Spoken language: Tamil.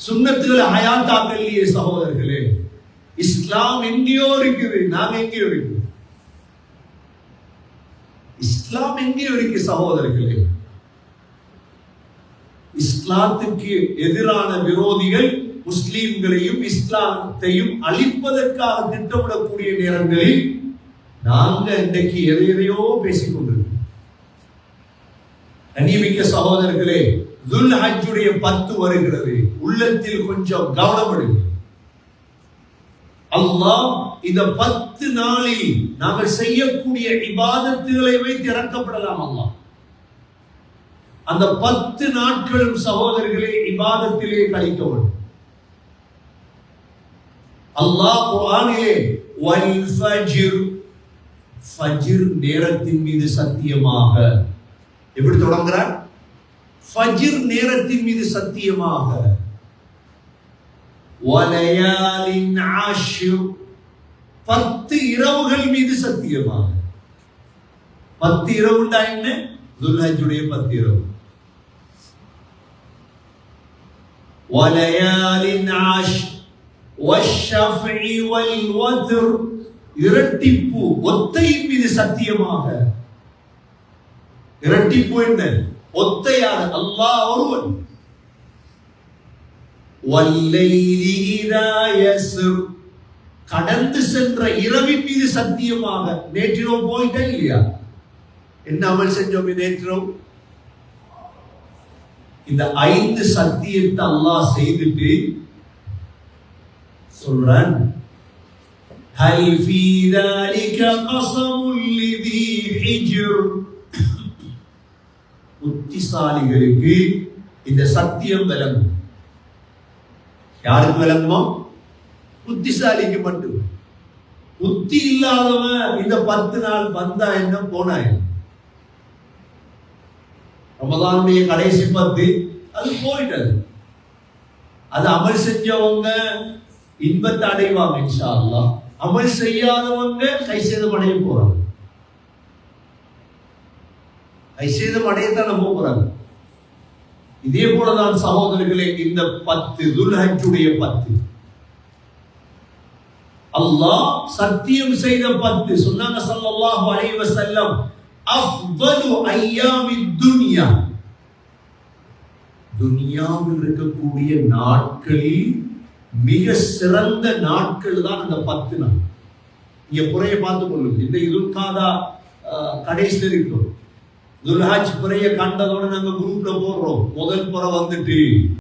சுண்ணத்துகளை ஹயாத்தாக்கல்லையே சகோதரர்களே இஸ்லாம் எங்கேயோ இருக்குது. நாங்க எங்கேயோ இருக்கு இஸ்லாம் எங்கேயோ இருக்கு சகோதரர்களே? இஸ்லாத்துக்கு எதிரான விரோதிகள் முஸ்லீம்களையும் இஸ்லாத்தையும் அழிப்பதற்காக திட்டமிடக்கூடிய நேரங்களில் நாங்க இன்றைக்கு எதை எதையோ பேசிக்கொண்டு கண்ணியமிக்க சகோதரர்களே துல் ஹஜ்ஜுடைய பத்து வருகிறது. உள்ளத்தில் கொஞ்சம் கவனம் அல்லாஹ் இந்த பத்து நாளில் நாங்கள் செய்யக்கூடிய இபாதத்துகளை வைத்து இறக்கப்படலாம் அல்லாஹ். அந்த பத்து நாட்களும் சகோதரர்களே இபாதத்திலே கழிக்கப்படும் அல்லாஹ் குரானிலே வல் ஃபஜ்ர் ஃபஜ்ர் நேரத்தின் மீது சத்தியமாக எப்படி தொடங்குறார்? ஃபஜிர் நேரத்தின் மீது சத்தியமாக. பத்து இரவுகள் மீது சத்தியமாக. பத்து இரவுண்டா என்ன? துல்ஹஜுடைய பத்து இரவு. வலையாலின் ஆஷ் வஷஃபி வல் இரட்டிப்பு ஒத்தையின் மீது சத்தியமாக. இரட்டிப்பு என்ன ஒத்தையார் அல்லாஹ் ஒருவன் வல்லைலி இதா யஸ்ர் கடந்து சென்ற இரவின் மீது சத்தியமாக நேற்றிரவு போயிட்டா இல்லையா என்ன அமல் செஞ்சோம் நேற்றிரவு இந்த ஐந்து சத்தியத்தை அல்லாஹ் செய்துட்டு சொல்றான் هل في ذلك قسم لذي حجر புத்திசாலிகளுக்கு இந்த சத்தியம் விளங்கும். யாருக்கு விளங்குமோ? புத்திசாலிக்கு மட்டும். புத்தி இல்லாதவன் இந்த பத்து நாள் வந்தா என்ன போனா ரமதானுடைய கடைசி பத்து அது போயிட்டது. அது அமல் செஞ்சவங்க இன்பத்தை அடைவாங்க இன்ஷா அல்லாஹ். அமல் செய்யாதவங்க கை சேதம் அடைய போறாங்க. கை அடையத்தான போகிறாங்க இதே போலதான் சகோதரர்களே இந்த பத்து துல்ஹஜுடைய பத்து. அல்லாஹ் சத்தியம் செய்த பத்து. சொன்னாங்க சல்லல்லாஹு அலைஹி வஸல்லம் அஃதலு ஐயாமி துன்யா. துன்யாவில் இருக்கக்கூடிய நாட்களில் மிக சிறந்த நாட்கள் தான் அந்த பத்து நாள். இங்க குறைய பார்த்து கொள்ளுங்க இந்த இதுக்காதா கடைசியில் இருக்கிறோம். துல்ஹாஜ் புறைய கண்டதோடு நாங்கள் குரூப்ல போடுறோம் முதல் புறை வந்துட்டு